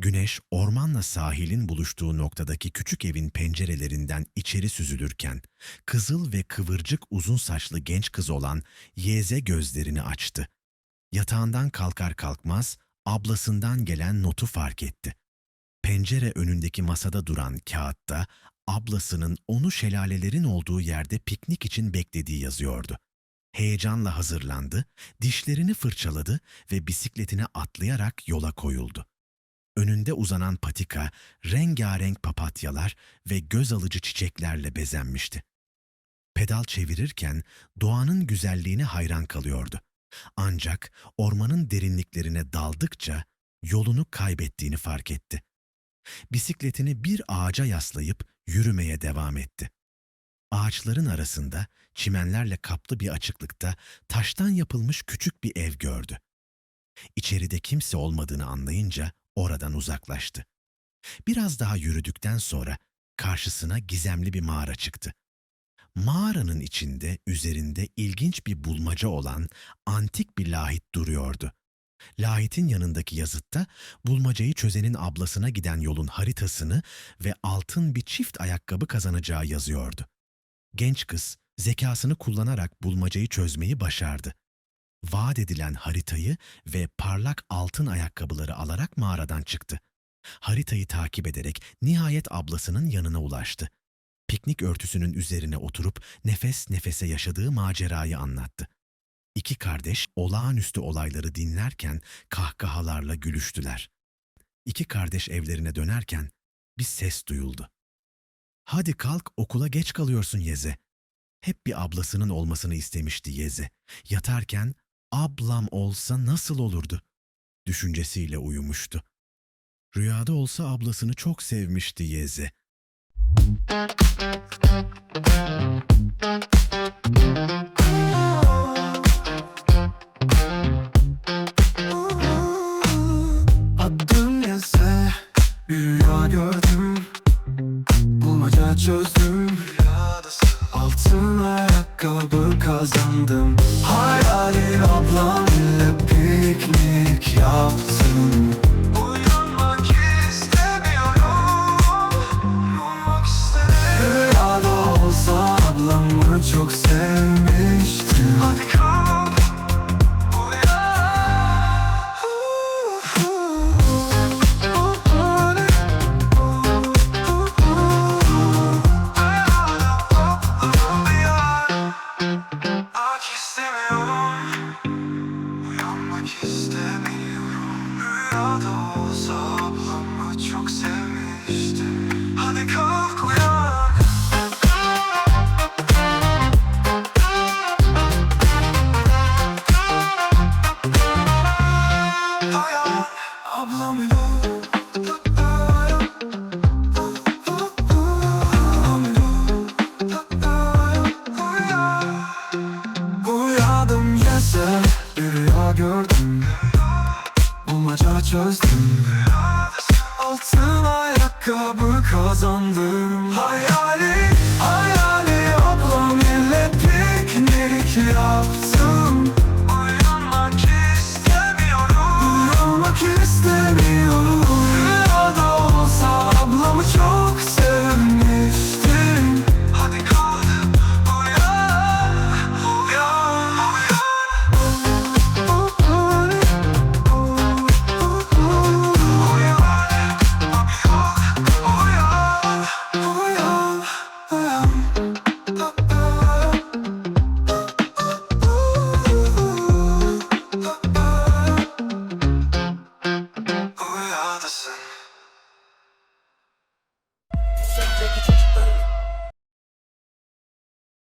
Güneş ormanla sahilin buluştuğu noktadaki küçük evin pencerelerinden içeri süzülürken, kızıl ve kıvırcık uzun saçlı genç kız olan Yeze gözlerini açtı. Yatağından kalkar kalkmaz ablasından gelen notu fark etti. Pencere önündeki masada duran kağıtta ablasının onu şelalelerin olduğu yerde piknik için beklediği yazıyordu. Heyecanla hazırlandı, dişlerini fırçaladı ve bisikletine atlayarak yola koyuldu. Önünde uzanan patika, rengarenk papatyalar ve göz alıcı çiçeklerle bezenmişti. Pedal çevirirken doğanın güzelliğine hayran kalıyordu. Ancak ormanın derinliklerine daldıkça yolunu kaybettiğini fark etti. Bisikletini bir ağaca yaslayıp yürümeye devam etti. Ağaçların arasında çimenlerle kaplı bir açıklıkta taştan yapılmış küçük bir ev gördü. İçeride kimse olmadığını anlayınca oradan uzaklaştı. Biraz daha yürüdükten sonra karşısına gizemli bir mağara çıktı. Mağaranın içinde üzerinde ilginç bir bulmaca olan antik bir lahit duruyordu. Lahitin yanındaki yazıtta bulmacayı çözenin ablasına giden yolun haritasını ve altın bir çift ayakkabı kazanacağı yazıyordu. Genç kız zekasını kullanarak bulmacayı çözmeyi başardı. Vaat edilen haritayı ve parlak altın ayakkabıları alarak mağaradan çıktı. Haritayı takip ederek nihayet ablasının yanına ulaştı. Piknik örtüsünün üzerine oturup nefes nefese yaşadığı macerayı anlattı. İki kardeş olağanüstü olayları dinlerken kahkahalarla gülüştüler. İki kardeş evlerine dönerken bir ses duyuldu. Hadi kalk okula geç kalıyorsun Yeze. Hep bir ablasının olmasını istemişti Yeze. Yatarken ablam olsa nasıl olurdu? Düşüncesiyle uyumuştu. Rüyada olsa ablasını çok sevmişti Yeze. Ayakkabı kazandım. Hayali ablam ile piknik yaptım. Uyanmak istemiyorum. Rüyada olsa ablamı çok sevmiştim gördüm. Bulmaca çözdüm. Altın ayakkabı kazandım. Hayal